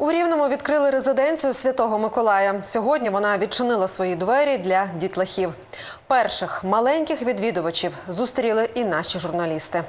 У Рівному відкрили резиденцію Святого Миколая. Сьогодні вона відчинила свої двері для дітлахів. Перших маленьких відвідувачів зустріли і наші журналісти.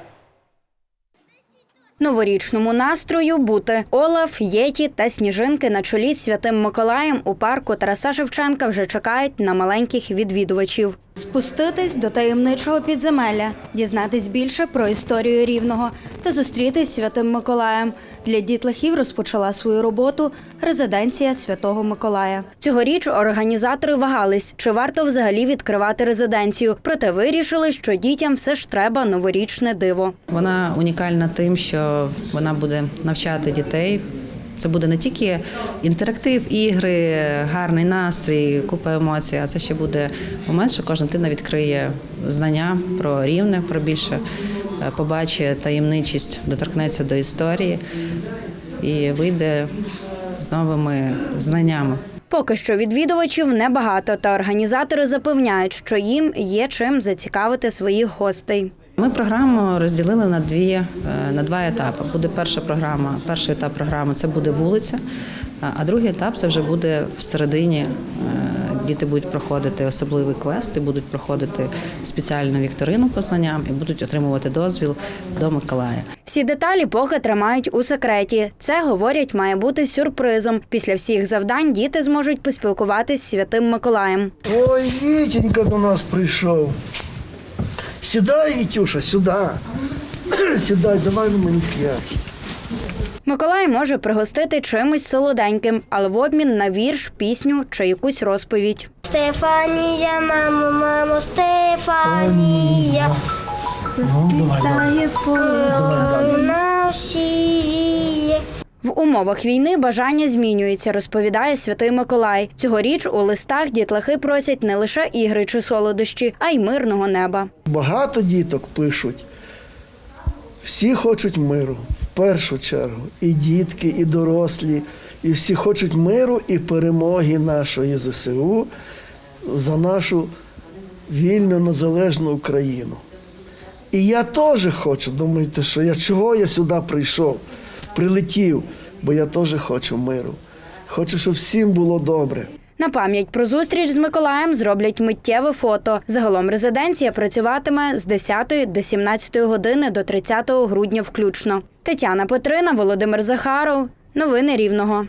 Новорічному настрою бути Олаф, Єті та сніжинки на чолі з святим Миколаєм у парку Тараса Шевченка вже чекають на маленьких відвідувачів. Спуститись до таємничого підземелля, дізнатись більше про історію рівного та зустрітись з святим Миколаєм. Для дітлахів розпочала свою роботу резиденція Святого Миколая. Цьогоріч організатори вагались, чи варто взагалі відкривати резиденцію, проте вирішили, що дітям все ж треба новорічне диво. Вона унікальна тим, що вона буде навчати дітей. Це буде не тільки інтерактив, ігри, гарний настрій, купа емоцій, а це ще буде момент, що кожна дитина відкриє знання про рівне, про більше, е, побачить таємничість, доторкнеться до історії і вийде з новими знаннями. Поки що відвідувачів небагато, та організатори запевняють, що їм є чим зацікавити своїх гостей. Ми програму розділили на дві е, на два етапи. Буде перша програма. Перший етап програми це буде вулиця, а- а другий етап це вже буде всередині. Е, Діти будуть проходити особливий квест, і будуть проходити спеціальну вікторину по знанням і будуть отримувати дозвіл до Миколая. Всі деталі поки тримають у секреті. Це говорять, має бути сюрпризом. Після всіх завдань діти зможуть поспілкуватись з святим Миколаєм. Ой, Вітенька до нас прийшов. Сідай, Вітюша, сюди. Сідай, давай на мені п'ять. Миколай може пригостити чимось солоденьким, але в обмін на вірш, пісню чи якусь розповідь. Стефанія, мамо, мамо, Стефанія. Ну, давай, давай. Давай, на всі віє. В умовах війни бажання змінюється, розповідає святий Миколай. Цьогоріч у листах дітлахи просять не лише ігри чи солодощі, а й мирного неба. Багато діток пишуть. Всі хочуть миру, в першу чергу. І дітки, і дорослі, і всі хочуть миру і перемоги нашої ЗСУ за нашу вільну незалежну Україну. І я теж хочу, думаєте, що я чого я сюди прийшов, прилетів, бо я теж хочу миру. Хочу, щоб всім було добре. На пам'ять про зустріч з Миколаєм зроблять миттєве фото. Загалом резиденція працюватиме з 10 до 17 години до 30 грудня включно. Тетяна Петрина, Володимир Захаров. Новини Рівного.